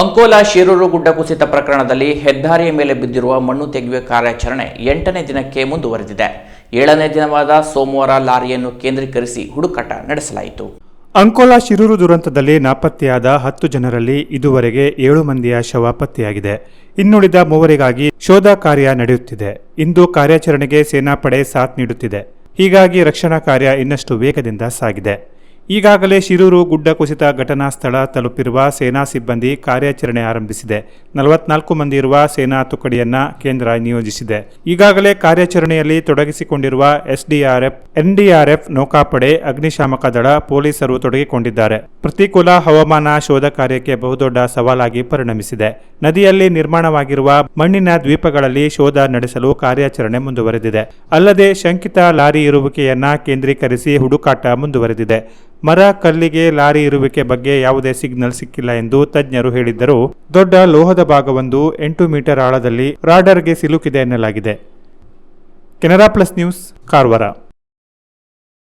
ಅಂಕೋಲಾ ಶಿರೂರು ಗುಡ್ಡ ಕುಸಿತ ಪ್ರಕರಣದಲ್ಲಿ ಹೆದ್ದಾರಿಯ ಮೇಲೆ ಬಿದ್ದಿರುವ ಮಣ್ಣು ತೆಗೆಯುವ ಕಾರ್ಯಾಚರಣೆ ಎಂಟನೇ ದಿನಕ್ಕೆ ಮುಂದುವರೆದಿದೆ. ಏಳನೇ ದಿನವಾದ ಸೋಮವಾರ ಲಾರಿಯನ್ನು ಕೇಂದ್ರೀಕರಿಸಿ ಹುಡುಕಾಟ ನಡೆಸಲಾಯಿತು. ಅಂಕೋಲಾ ಶಿರೂರು ದುರಂತದಲ್ಲಿ ನಾಪತ್ತೆಯಾದ ಹತ್ತು ಜನರಲ್ಲಿ ಇದುವರೆಗೆ ಏಳು ಮಂದಿಯ ಶವ ಪತ್ತೆಯಾಗಿದೆ. ಇನ್ನುಳಿದ ಮೂವರಿಗಾಗಿ ಶೋಧ ಕಾರ್ಯ ನಡೆಯುತ್ತಿದೆ. ಇಂದು ಕಾರ್ಯಾಚರಣೆಗೆ ಸೇನಾಪಡೆ ಸಾಥ್ ನೀಡುತ್ತಿದೆ. ಹೀಗಾಗಿ ರಕ್ಷಣಾ ಕಾರ್ಯ ಇನ್ನಷ್ಟು ವೇಗದಿಂದ ಸಾಗಿದೆ. ಈಗಾಗಲೇ ಶಿರೂರು ಗುಡ್ಡ ಕುಸಿತ ಘಟನಾ ಸ್ಥಳ ತಲುಪಿರುವ ಸೇನಾ ಸಿಬ್ಬಂದಿ ಕಾರ್ಯಾಚರಣೆ ಆರಂಭಿಸಿದೆ. ನಲವತ್ನಾಲ್ಕು ಮಂದಿ ಇರುವ ಸೇನಾ ತುಕಡಿಯನ್ನ ಕೇಂದ್ರ ನಿಯೋಜಿಸಿದೆ. ಈಗಾಗಲೇ ಕಾರ್ಯಾಚರಣೆಯಲ್ಲಿ ತೊಡಗಿಸಿಕೊಂಡಿರುವ ಎಸ್ಡಿಆರ್ಎಫ್, ಎನ್ಡಿಆರ್ಎಫ್ ನೌಕಾಪಡೆ, ಅಗ್ನಿಶಾಮಕ ದಳ ಪೊಲೀಸರು ತೊಡಗಿಕೊಂಡಿದ್ದಾರೆ. ಪ್ರತಿಕೂಲ ಹವಾಮಾನ ಶೋಧ ಕಾರ್ಯಕ್ಕೆ ಬಹುದೊಡ್ಡ ಸವಾಲಾಗಿ ಪರಿಣಮಿಸಿದೆ. ನದಿಯಲ್ಲಿ ನಿರ್ಮಾಣವಾಗಿರುವ ಮಣ್ಣಿನ ದ್ವೀಪಗಳಲ್ಲಿ ಶೋಧ ನಡೆಸಲು ಕಾರ್ಯಾಚರಣೆ ಮುಂದುವರೆದಿದೆ. ಅಲ್ಲದೆ ಶಂಕಿತ ಲಾರಿ ಇರುವಿಕೆಯನ್ನ ಕೇಂದ್ರೀಕರಿಸಿ ಹುಡುಕಾಟ ಮುಂದುವರೆದಿದೆ. ಮರ ಕಲ್ಲಿಗೆ ಲಾರಿ ಇರುವಿಕೆ ಬಗ್ಗೆ ಯಾವುದೇ ಸಿಗ್ನಲ್ ಸಿಕ್ಕಿಲ್ಲ ಎಂದು ತಜ್ಞರು ಹೇಳಿದ್ದರು. ದೊಡ್ಡ ಲೋಹದ ಭಾಗವೊಂದು ಎಂಟು ಮೀಟರ್ ಆಳದಲ್ಲಿ ರಾಡರ್ಗೆ ಸಿಲುಕಿದೆ ಎನ್ನಲಾಗಿದೆ. Canara plus news, Karwar.